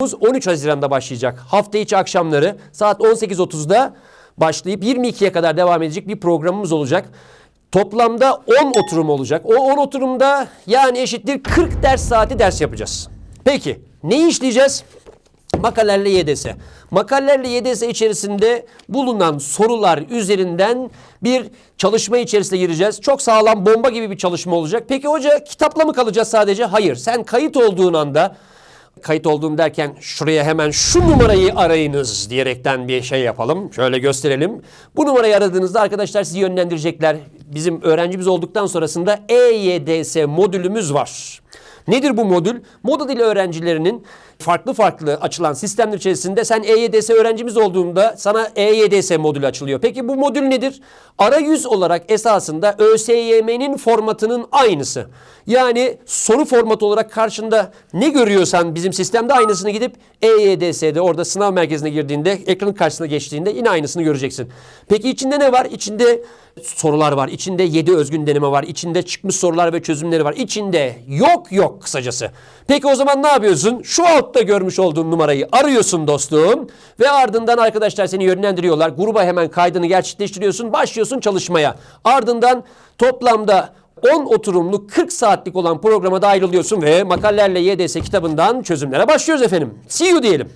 13 Haziran'da başlayacak. Hafta içi akşamları saat 18.30'da başlayıp 22'ye kadar devam edecek bir programımız olacak. Toplamda 10 oturum olacak. O 10 oturumda yani eşittir 40 ders saati ders yapacağız. Peki neyi işleyeceğiz? Makalelerle YDS. Makalelerle YDS içerisinde bulunan sorular üzerinden bir çalışma içerisine gireceğiz. Çok sağlam bomba gibi bir çalışma olacak. Peki hoca kitapla mı kalacağız sadece? Hayır. Sen kayıt olduğun anda kayıt olduğum derken şuraya hemen şu numarayı arayınız diyerekten bir şey yapalım. Şöyle gösterelim. Bu numarayı aradığınızda arkadaşlar sizi yönlendirecekler. Bizim öğrencimiz olduktan sonrasında EYDS modülümüz var. Nedir bu modül? Moda dili öğrencilerinin farklı farklı açılan sistemler içerisinde sen EYDS öğrencimiz olduğunda sana EYDS modülü açılıyor. Peki bu modül nedir? Arayüz olarak esasında ÖSYM'nin formatının aynısı. Yani soru formatı olarak karşında ne görüyorsan bizim sistemde aynısını gidip EYDS'de orada sınav merkezine girdiğinde ekranın karşısına geçtiğinde yine aynısını göreceksin. Peki içinde ne var? İçinde sorular var. İçinde 7 özgün deneme var. İçinde çıkmış sorular ve çözümleri var. İçinde yok yok kısacası. Peki o zaman ne yapıyorsun? Şu altta görmüş olduğun numarayı arıyorsun dostum. Ve ardından arkadaşlar seni yönlendiriyorlar. Gruba hemen kaydını gerçekleştiriyorsun. Başlıyorsun çalışmaya. Ardından toplamda 10 oturumluk 40 saatlik olan programa dahil oluyorsun ve makalelerle YDS kitabından çözümlere başlıyoruz efendim. See you diyelim.